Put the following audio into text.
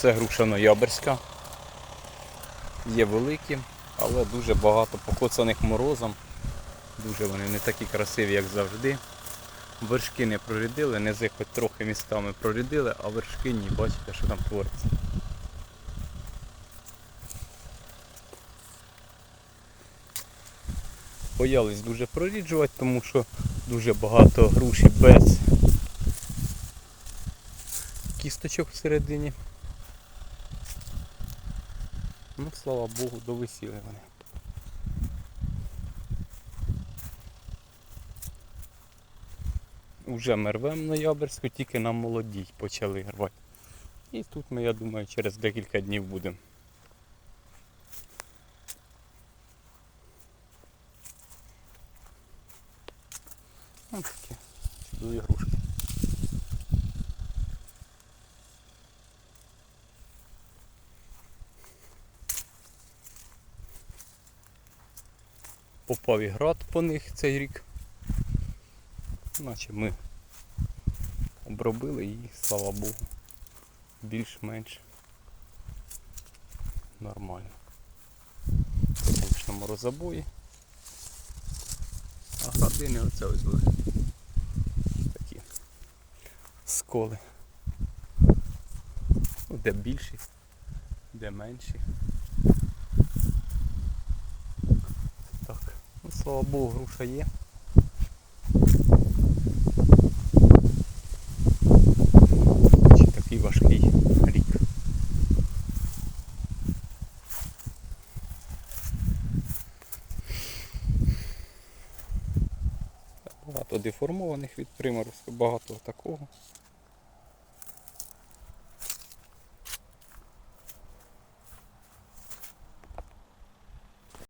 Це груша ноябрьська. Є великі, але дуже багато покоцаних морозом. Дуже вони не такі красиві, як завжди. Вершки не прорядили, низи хоч трохи містами прорядили, а вершки ні, бачите, що там твориться. Боялись дуже проріджувати, тому що дуже багато груші без кісточок всередині. Ну, слава Богу, довисіли вони. Уже ми рвемо ноябрьську, тільки на молодій почали рвати. І тут ми, я думаю, через декілька днів будемо. Ось такі чудові грушки. Попав і град по них цей рік. Наче ми обробили її, слава Богу, більш-менш нормально. Це, морозобої. А градини оце ось були. Такі сколи. Ну, де більші, де менші. Так, ну слава Богу, груша є. Чи такий важкий рік. Багато деформованих від приморозку, багато такого.